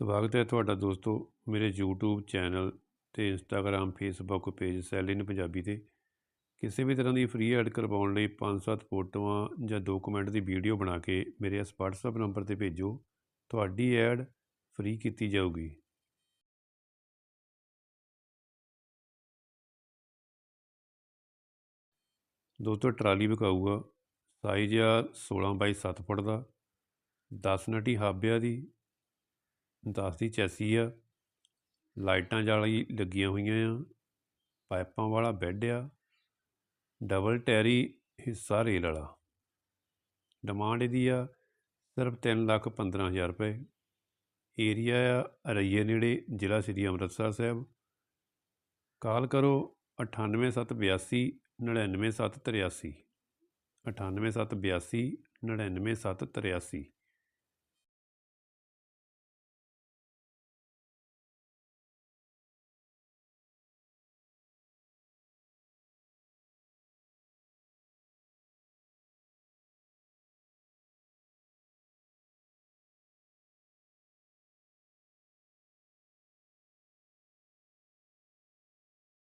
ਸਵਾਗਤ ਹੈ ਤੁਹਾਡਾ ਦੋਸਤੋ ਮੇਰੇ YouTube ਚੈਨਲ ਤੇ Instagram, Facebook ਪੇਜ ਸੈਲ ਇਨ ਪੰਜਾਬੀ ਤੇ। ਕਿਸੇ ਵੀ ਤਰ੍ਹਾਂ ਦੀ ਫ੍ਰੀ ਐਡ ਕਰਵਾਉਣ ਲਈ 5-7 ਫੋਟੋਆਂ ਜਾਂ ਡਾਕੂਮੈਂਟ ਦੀ ਵੀਡੀਓ ਬਣਾ ਕੇ ਮੇਰੇ ਇਸ WhatsApp ਨੰਬਰ ਤੇ ਭੇਜੋ। ਤੁਹਾਡੀ ਐਡ ਫ੍ਰੀ ਕੀਤੀ ਜਾਊਗੀ। ਦੋਸਤੋ ਟਰਾਲੀ ਵਿਕਾਊਗਾ ਸਾਈਜ਼ ਆ 16 ਬਾਈ 7 ਫੁੱਟ ਦਾ। 10 ਨਟੀ ਹਾਬਿਆ ਦੀ ਦਸ ਦੀ ਚੈਸੀ ਆ, ਲਾਈਟਾਂ ਜਾਲੀ ਲੱਗੀਆਂ ਹੋਈਆਂ ਆ, ਪਾਈਪਾਂ ਵਾਲਾ ਬੈੱਡ ਆ, ਡਬਲ ਟੈਰੀ ਹਿੱਸਾ ਰੇਲ ਵਾਲਾ। ਡਿਮਾਂਡ ਇਹਦੀ ਆ ਸਿਰਫ 3 ਲੱਖ 15000 ਰੁਪਏ। ਏਰੀਆ ਆ ਰਈਏ ਨੇੜੇ ਜ਼ਿਲ੍ਹਾ ਸ੍ਰੀ ਅੰਮ੍ਰਿਤਸਰ ਸਾਹਿਬ। ਕਾਲ ਕਰੋ 98782 99783 98782 99783